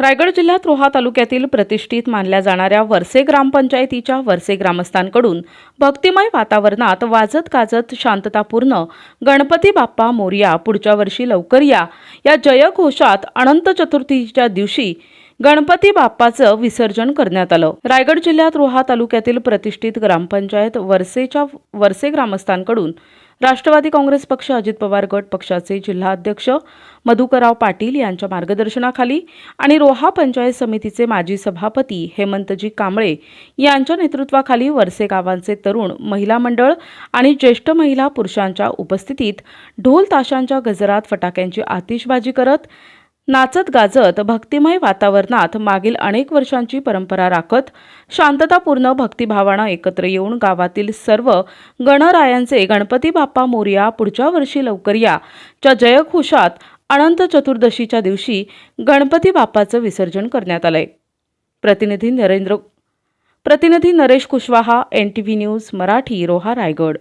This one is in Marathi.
रायगड जिल्ह्यात रोहा तालुक्यातील प्रतिष्ठित मानल्या जाणाऱ्या वरसे ग्रामपंचायतीच्या वरसे ग्रामस्थांकडून भक्तिमय वातावरणात वाजत गाजत शांततापूर्ण गणपती बाप्पा मोरया पुढच्या वर्षी लवकर या. या जयघोषात अनंत चतुर्थीच्या दिवशी गणपती बाप्पाचं विसर्जन करण्यात आलं. रायगड जिल्ह्यात रोहा तालुक्यातील प्रतिष्ठित ग्रामपंचायत वरसेच्या वरसे ग्रामस्थांकडून राष्ट्रवादी काँग्रेस पक्ष अजित पवार गट पक्षाचे जिल्हाध्यक्ष मधुकरराव पाटील यांच्या मार्गदर्शनाखाली आणि रोहा पंचायत समितीचे माजी सभापती हेमंतजी कांबळे यांच्या नेतृत्वाखाली वरसे गावांचे तरुण महिला मंडळ आणि ज्येष्ठ महिला पुरुषांच्या उपस्थितीत ढोल ताशांच्या गजरात फटाक्यांची आतिषबाजी करत नाचत गाजत भक्तिमय वातावरणात मागील अनेक वर्षांची परंपरा राखत शांततापूर्ण भक्तिभावानं एकत्र येऊन गावातील सर्व गणरायांचे गणपती बाप्पा मोरया पुढच्या वर्षी लवकर या. च्या जयघोषात अनंत चतुर्दशीच्या दिवशी गणपती बाप्पाचं विसर्जन करण्यात आलंय. प्रतिनिधी नरेंद्र प्रतिनिधी Naresh Kushwaha N T V news Marathi Roha Raigad.